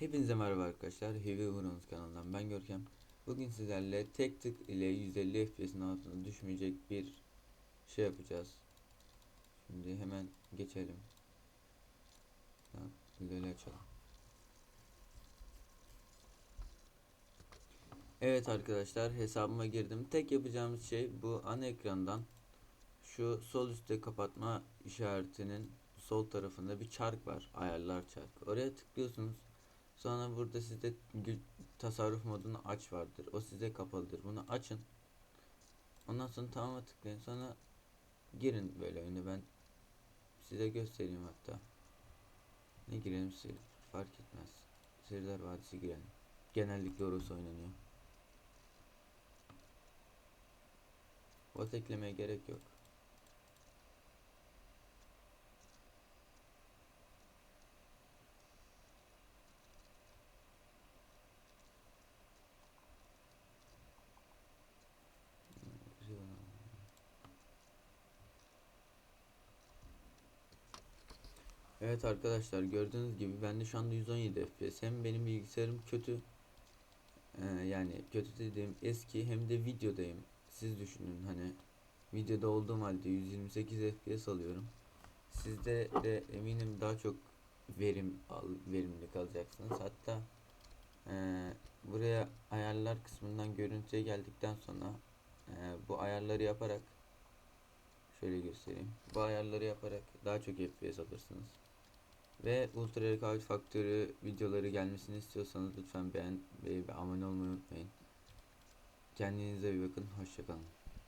Hepinize merhaba arkadaşlar. Heavy Heroes kanalından ben Görkem. Bugün sizlerle tek tık ile 150 FPS'in altına düşmeyecek bir şey yapacağız. Şimdi hemen geçelim. LoL açalım. Evet arkadaşlar hesabıma girdim. Tek yapacağımız şey bu ana ekrandan şu sol üstte kapatma işaretinin sol tarafında bir çark var. Ayarlar çarkı. Oraya tıklıyorsunuz. Sonra burada sizde tasarruf modunu aç vardır. O size kapalıdır. Bunu açın. Ondan sonra tamama tıklayın. Sonra girin böyle oyuna. Ben size göstereyim hatta. Ne girelim seyir fark etmez. Seyirler Vadisi girelim. Genellikle orası oynanıyor. Bot eklemeye gerek yok. Evet arkadaşlar gördüğünüz gibi bende şu anda 117 FPS. Hem benim bilgisayarım kötü. Ee, yani kötü dediğim eski hem de videodayım. Siz düşünün hani videoda olduğum halde 128 FPS alıyorum. Sizde de eminim daha çok verim al, verimli kalacaksınız. Hatta eee, buraya ayarlar kısmından görüntüye geldikten sonra eee, bu ayarları yaparak şöyle göstereyim. Bu ayarları yaparak daha çok FPS alırsınız. Ve Ultra Rekabet Faktörü videoları gelmesini istiyorsanız lütfen beğen ve abone olmayı unutmayın. Kendinize iyi bakın. Hoşçakalın.